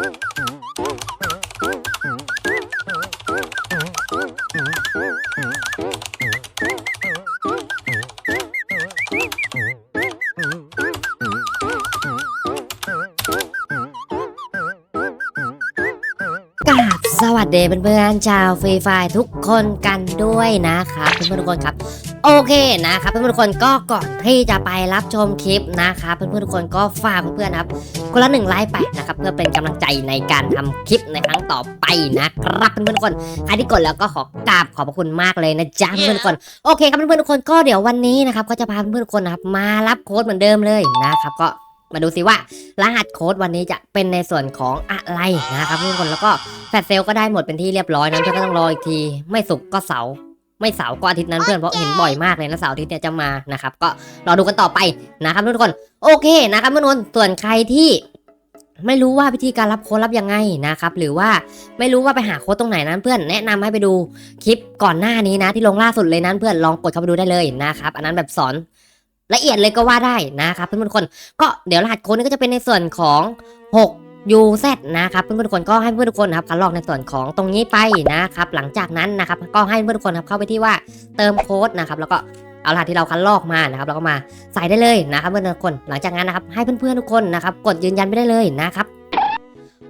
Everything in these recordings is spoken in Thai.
กราบสวัสดีเพื่อนๆชาวฟรีไฟทุกคนกันด้วยนะครับเพื่อนๆทุกคนครับ โอเคนะครับเพื่อนๆทุกคนก็ก่อนที่จะไปรับชมคลิปนะครับเพื่อนๆทุกคนก็ฝากเพื่อนๆครับคนละหนึ่งไลค์ไปนะครับเพื่อเป็นกำลังใจในการทำคลิปในครั้งต่อไปนะครับเพื่อนๆทุกคนใครที่กดแล้วก็ขอกราบขอบพระคุณมากเลยนะจ๊ะเพื่อนๆทุกคนโอเคครับเพื่อนๆทุกคนก็เดี๋ยววันนี้นะครับก็จะพาเพื่อนๆทุกคนนะครับมารับโค้ดเหมือนเดิมเลยนะครับก็มาดูสิว่า รหัสโค้ดวันนี้จะเป็นในส่วนของอะไรนะครับทุกคนแล้วก็แฟลชเซลก็ได้หมดเป็นที่เรียบร้อยนะเพื่อนก็ต้องรออีกที ไม่สุกร์ก็เสาร์ ไม่เสาร์ก็อาทิตย์นั้นเพื่อนเพราะเห็นบ่อยมากเลยนะเสาร์อาทิตย์เนี่ยจะมานะครับก็รอดูกันต่อไปนะครับทุกคนโอเคนะครับเพื่อนๆส่วนใครที่ไม่รู้ว่าวิธีการรับโค้ดรับยังไงนะครับหรือว่าไม่รู้ว่าไปหาโค้ดตรงไหนนั้นเพื่อนแนะนำให้ไปดูคลิปก่อนหน้านี้นะ ที่ลงล่าสุดเลยนั้นเพื่อนลองกดเข้าไปดูได้เลยนะครับอันนั้นแบบสอนละเอียดเลยก็ว่าได้นะครับเพื่อนๆทุกคน ก็เดี๋ยวรหัสโค้ดนี้ก็จะเป็นในส่วนของ 6 UZ นะครับเพื่อนๆทุกคนก็ให้เพื่อนทุกคนนะครับคัดลอกในส่วนของตรงนี้ไปนะครับหลังจากนั้นนะครับก็ให้เพื่อนทุกคนครับเข้าไปที่ว่าเติมโค้ดนะครับแล้วก็เอารหัสที่เราคัดลอกมานะครับแล้วก็มาใส่ได้เลยนะครับเพื่อนทุกคนหลังจากนั้นนะครับให้เพื่อนๆทุกคนนะครับกดยืนยันไปได้เลยนะครับ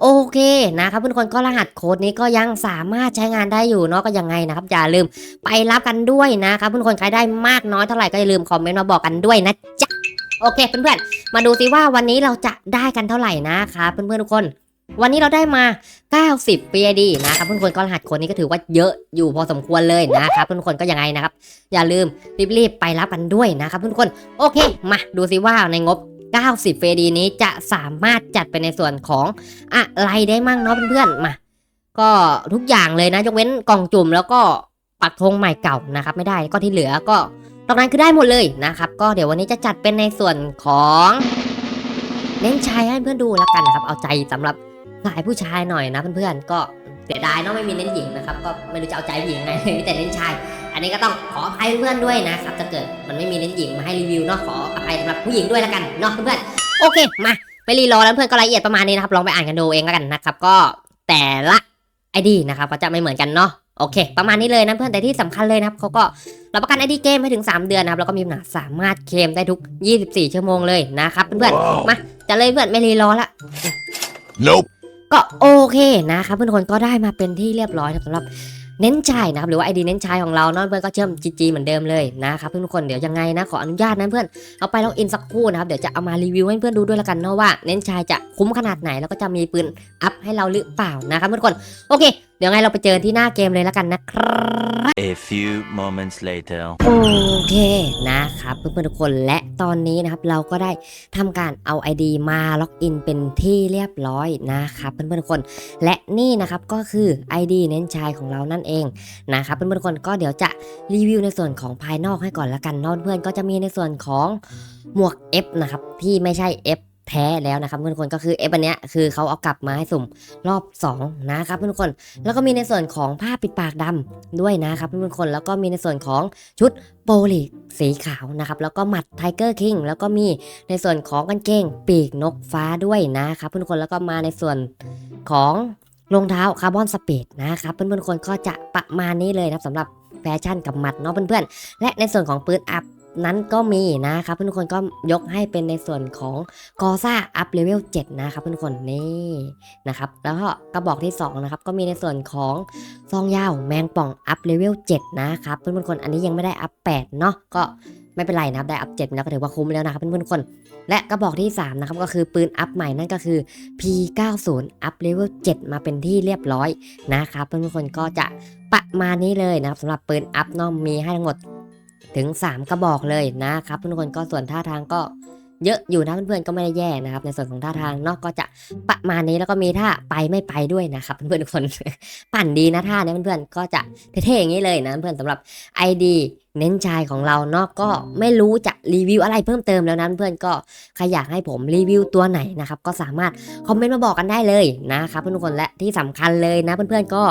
โอเคนะครับเพื่อนคนก็รหัสโค้ดนี้ก็ยังสามารถใช้งานได้อยู่เนาะก็ยังไงนะครับอย่าลืมไปรับกันด้วยนะครับเพื่อนคนใครได้มากน้อยเท่าไหร่ก็อย่าลืมคอมเมนต์มาบอกกันด้วยนะจ๊ะ โอเคเพื่อนๆ มาดูสิว่าวันนี้เราจะได้กันเท่าไหร่นะครับเพื่อนๆทุกคน วันนี้เราได้มา 90 PID นะครับเพื่อนๆก็รหัสคนนี้ก็ถือว่าเยอะอยู่พอสมควรเลยนะครับเพื่อนๆกคนก็ยังไงนะครับ อย่าลืมรีบๆไปรับกันด้วยนะครับเพื่อนๆคนโอเค มาดูสิว่าในงบ 90 PID นี้จะสามารถจัดเป็นในส่วนของอะไรได้มั่งเนาะเพื่อนๆมา ก็ทุกอย่างเลยนะยกเว้นกล่องจุ่มแล้วก็ปักธงใหม่เก่านะครับไม่ได้ก็ที่เหลือก็ ตรงนั้นคือได้หมดเลยนะครับ ก็เดี๋ยววันนี้จะจัดเป็นในส่วนของเน้นชายให้เพื่อนดูแล้วกันนะครับ เอาใจสำหรับสายผู้ชายหน่อยนะเพื่อนๆก็เสียดายเนาะไม่มีเน้นหญิงนะครับ ก็ไม่รู้จะเอาใจผู้หญิงไงมีแต่เน้นชาย อันนี้ก็ต้องขออภัยเพื่อนด้วยนะครับถ้าเกิดมันไม่มีเน้นหญิงมาให้รีวิวเนาะขออภัยสำหรับผู้หญิงด้วยแล้วกันเนาะเพื่อนๆโอเคมาไม่รีรอแล้วเพื่อนก็รายละเอียดประมาณนี้นะครับลองไปอ่านกันดูเองแล้วกันนะครับ ก็แต่ละไอดีนะครับก็จะไม่เหมือนกันเนาะโอเค ประมาณนี้เลยนะเพื่อนแต่ที่สำคัญเลยนะครับเขาก็ รับประกันไอดีเกมให้ถึง 3 เดือนนะครับแล้วก็มีปัญหาสามารถเคลมได้ทุก 24 ชั่วโมงเลยนะครับเพื่อนๆมาจะเลยเพื่อนไม่รีรอละ Nope. ก็โอเคนะครับเพื่อนๆทุกคนก็ได้มาเป็นที่เรียบร้อยนะสำหรับเน้นชายนะครับหรือว่าไอดีเน้นชายของเราเนาะเพื่อนก็เชื่อมจีจีเหมือนเดิมเลยนะครับเพื่อนทุกคนเดี๋ยวยังไงนะขออนุญาตนะเพื่อนเอาไปล็อกอินสักครู่นะครับเดี๋ยวจะเอามารีวิวให้เพื่อนดูด้วยละกันเนาะว่าเน้นชายจะคุ้มขนาดไหนแล้วก็จะมีปืนอัพให้เราหรือเปล่านะครับเพื่อนทุกคนโอเค เดี๋ยวไงเราไปเจอที่หน้าเกมเลยละกันนะครับ A few moments later. โอเคนะครับเพื่อนๆทุกคนและตอนนี้นะครับเราก็ได้ทำการเอา ID มาล็อกอินเป็นที่เรียบร้อยนะครับเพื่อนๆทุกคน และนี่นะครับก็คือ ID เน้นชายของเรานั่นเองนะครับเพื่อนๆทุกคนก็เดี๋ยวจะรีวิวในส่วนของภายนอกให้ก่อนละกันเนอะเพื่อนๆก็จะมีในส่วนของหมวก F นะครับที่ไม่ใช่ F แท้แล้วนะครับเพื่อนๆทุกคนก็คือ F อันเนี้ยคือเขาเอากลับมาให้สุ่มรอบ2นะครับเพื่อนๆทุกคนแล้วก็มีในส่วนของผ้าปิดปากดำด้วยนะครับเพื่อนๆทุกคนแล้วก็มีในส่วนของชุดโปลีสีขาวนะครับแล้วก็หมัดไทเกอร์คิงแล้วก็มีในส่วนของกางเกงปีกนกฟ้าด้วยนะครับเพื่อนๆทุกคนแล้วก็มาในส่วนของรองเท้าคาร์บอนสเปดนะครับเพื่อนๆคนก็จะประมาณนี้เลยนะสำหรับแฟชั่นกับหมัดเนาะเพื่อนๆและในส่วนของปืนอัพ นั้นก็มีนะครับเพื่อนทุกคนก็ยกให้เป็นในส่วนของกอซ่าอัพเลเวล7นะครับเพื่อนทุกคนนี่นะครับแล้วก็กระบอกที่สองนะครับก็มีในส่วนของซองยาวแมงป่องอัพเลเวล7นะครับเพื่อนๆคนอันนี้ยังไม่ได้อัพ8เนาะก็ไม่เป็นไรนะครับได้อัพ7แล้วก็ถือว่าคุ้มแล้วนะครับเพื่อนๆคน และกระบอกที่3นะครับก็คือปืนอัพใหม่นั่นก็คือ P90 อัพเลเวล7มาเป็นที่เรียบร้อยนะครับเพื่อนๆคนก็จะประมาณนี้เลยนะครับสำหรับปืนอัพเนาะมีให้ทั้งหมด ถึง 3 กระบอกเลยนะครับเพื่อนๆคนก็ส่วนท่าทางก็เยอะอยู่นะเพื่อนๆก็ไม่ได้แย่นะครับ ในส่วนของท่าทางเนาะก็จะประมาณนี้แล้วก็มีท่าไปไม่ไปด้วยนะครับเพื่อนๆทุกคนปั่นดีนะท่าเนี้ยเพื่อนๆก็จะเท่ๆอย่างนี้เลยนะเพื่อนสำหรับ ID เน้นชายของเราเนาะก็ไม่รู้จะรีวิวอะไรเพิ่มเติมแล้วนะเพื่อนก็ใครอยากให้ผมรีวิวตัวไหนนะครับก็สามารถคอมเมนต์มาบอกกันได้เลยนะครับเพื่อนทุกคนและที่สำคัญเลยนะเพื่อนๆก็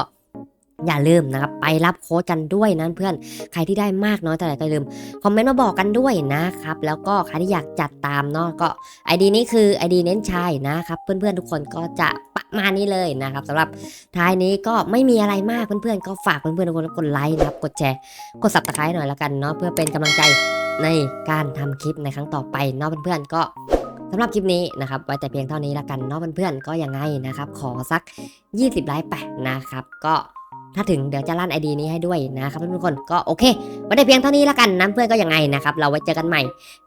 อย่าลืมนะครับไปรับโค้ดกันด้วยนะเพื่อนใครที่ได้มากน้อยเท่ไหร่ก็อย่าลืมคอมเมนต์มาบอกกันด้วยนะครับ แล้วก็ใครที่อยากจัดตามเนาะก็ ID นี้คือ ID เน้นชายนะครับ เพื่อนๆทุกคนก็จะประมาณนี้เลยนะครับสำหรับท้ายนี้ก็ไม่มีอะไรมากเพื่อนๆก็ฝากเพื่อนๆทุกคนกดไลค์นะครับกดแชร์กด subscribe หน่อยละกันเนาะเพื่อเป็นกำลังใจในการทำคลิปในครั้งต่อไปเนาะเพื่อนๆก็สำหรับคลิปนี้นะครับไว้แต่เพียงเท่านี้ละกันเนาะเพื่อนๆก็ยังไงนะครับ ขอสัก 20 ไลค์ไปนะครับ ก็ ถ้าถึงเดี๋ยวจะลั่นไอดีนี้ให้ด้วยนะครับทุกคนก็โอเคไว้แต่เพียงเท่านี้แล้วกันนะเพื่อนก็ยังไงนะครับ เราไว้เจอกันใหม่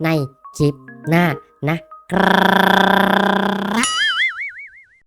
ในคลิปหน้านะครับ